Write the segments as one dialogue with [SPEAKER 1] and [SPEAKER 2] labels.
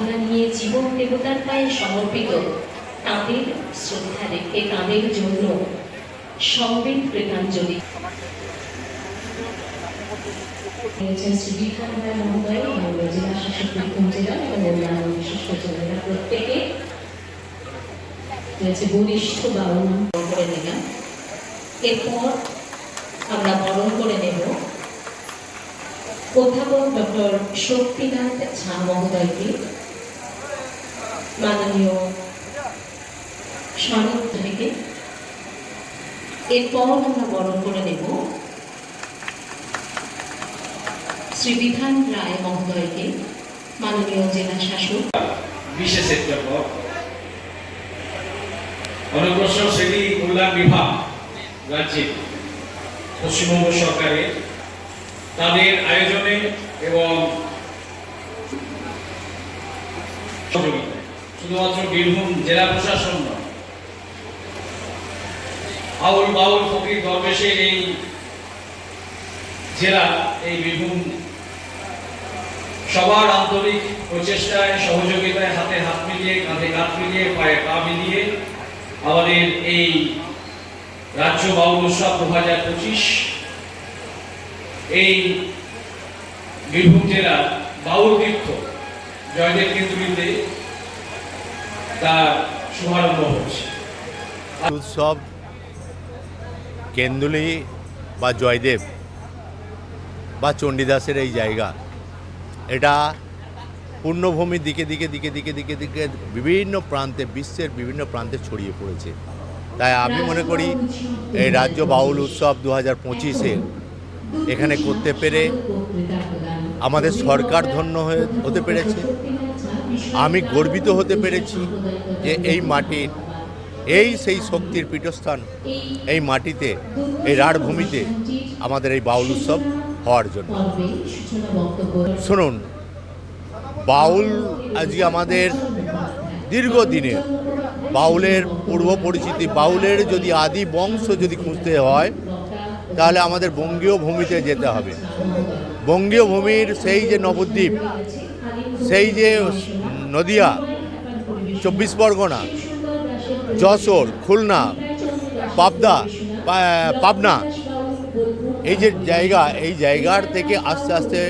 [SPEAKER 1] সাধনা নিয়ে জীবন দেবতার পায়ে সমর্পিত। তাঁদের শ্রদ্ধা রেখে তাঁদের জন্য সমবেত কৃতাঞ্জলি রয়েছেন শ্রী বিধান রায় মহোদয় জেলা শাসক বীরভূম জেলা এবং অন্যান্য বিশিষ্ট জনেরা প্রত্যেকে। রয়েছে বরিষ্ঠ বারণ করে এরপর আমরা বরণ করে ডক্টর শক্তিনাথ ঝা মহোদয়কে। মাননীয় স্মারক থেকে এরপর আমরা বরণ করে নেব শ্রী বিধান রায় মহোদয়কে, মাননীয় জেলা শাসক।
[SPEAKER 2] অনগ্রসর শ্রেণি কল্যাণ বিভাগ রাজ্যে পশ্চিমবঙ্গ সরকারের তাদের আয়োজনে এবং সহযোগিতায়। শুধুমাত্র বীরভূম জেলা প্রশাসন নয়, আউল বাউল ফকির দরবেশের এই জেলা, এই বীরভূম সবার আন্তরিক প্রচেষ্টায়, সহযোগিতায় হাতে হাত মিলিয়ে, কাঁধে কাঁধ মিলিয়ে, পায়ে পা মিলিয়ে আমাদের এই রাজ্য বাউল উৎসব দু হাজার পঁচিশ, এই বীরভূম জেলার বাউল তীর্থ জয়দেব কেন্দ্রীতে তার শুভারম্ভ হচ্ছে
[SPEAKER 3] উৎসব কেন্দুলি বা জয়দেব বা চণ্ডীদাসের এই জায়গা, এটা পূর্ণভূমির দিকে দিকে দিকে দিকে দিকে দিকে বিভিন্ন প্রান্তে, বিশ্বের বিভিন্ন প্রান্তে ছড়িয়ে পড়েছে। তাই আমি মনে করি এই রাজ্য বাউল উৎসব দু হাজার পঁচিশে এখানে করতে পেরে আমাদের সরকার ধন্য হয়ে হতে পেরেছে। আমি গর্বিত হতে পেরেছি যে এই মাটির, এই সেই শক্তির পীঠস্থান, এই মাটিতে, এই রাঢ়ভূমিতে আমাদের এই বাউল উৎসব হওয়ার জন্য। শুনুন, বাউল আজকে আমাদের দীর্ঘদিনে বাউলের পূর্ব পরিচিতি বাউলের যদি আদি বংশ যদি খুঁজতে হয়, তাহলে আমাদের বঙ্গীয় ভূমিতে যেতে হবে। বঙ্গীয় ভূমির সেই যে নবদ্বীপ, সেই যে নদিয়া, চব্বিশ পরগনা, যশোর, খুলনা, পাবদা পাবনা। এই যে জায়গা, এই জায়গার থেকে আস্তে আস্তে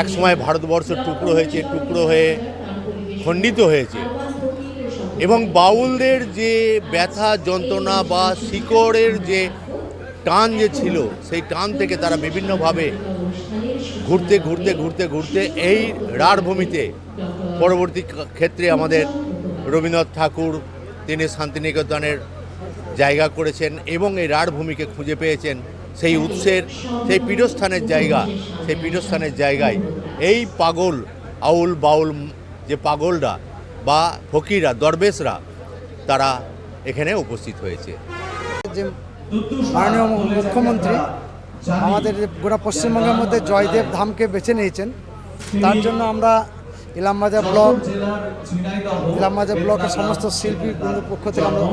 [SPEAKER 3] এক সময় ভারতবর্ষ টুকরো হয়েছে, টুকরো হয়ে খণ্ডিত হয়েছে। এবং বাউলদের যে ব্যথা, যন্ত্রণা বা শিকড়ের যে টান যে ছিল, সেই টান থেকে তারা বিভিন্নভাবে ঘুরতে ঘুরতে ঘুরতে ঘুরতে এই রাঢ়ভূমিতে পরবর্তী ক্ষেত্রে আমাদের রবীন্দ্রনাথ ঠাকুর, তিনি শান্তিনিকেতনের জায়গা করেছেন এবং এই রাঢ়ভূমিকে খুঁজে পেয়েছেন। সেই উৎসের, সেই পীঠস্থানের জায়গা, সেই পীঠস্থানের জায়গায় এই পাগল আউল বাউল যে পাগলরা বা ফকিররা, দরবেশরা, তারা এখানে উপস্থিত হয়েছে।
[SPEAKER 4] মাননীয় মুখ্যমন্ত্রী, আমাদের গোটা পশ্চিমবঙ্গের মধ্যে জয়দেব ধামকে বেছে নিয়েছেন। তার জন্য আমরা ইলামবাজার ব্লক ইলামবাজার ব্লকের সমস্ত শিল্পী বন্ধুর পক্ষ থেকে আমরা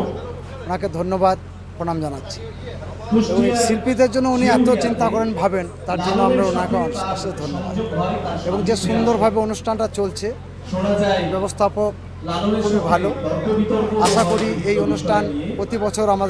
[SPEAKER 4] ওনাকে ধন্যবাদ, প্রণাম জানাচ্ছি। শিল্পীদের জন্য উনি এত চিন্তা করেন, ভাবেন, তার জন্য আমরা ওনাকে অশেষ ধন্যবাদ। এবং যে সুন্দরভাবে অনুষ্ঠানটা চলছে, ব্যবস্থাপক খুবই ভালো। আশা করি এই অনুষ্ঠান প্রতি বছর আমাদের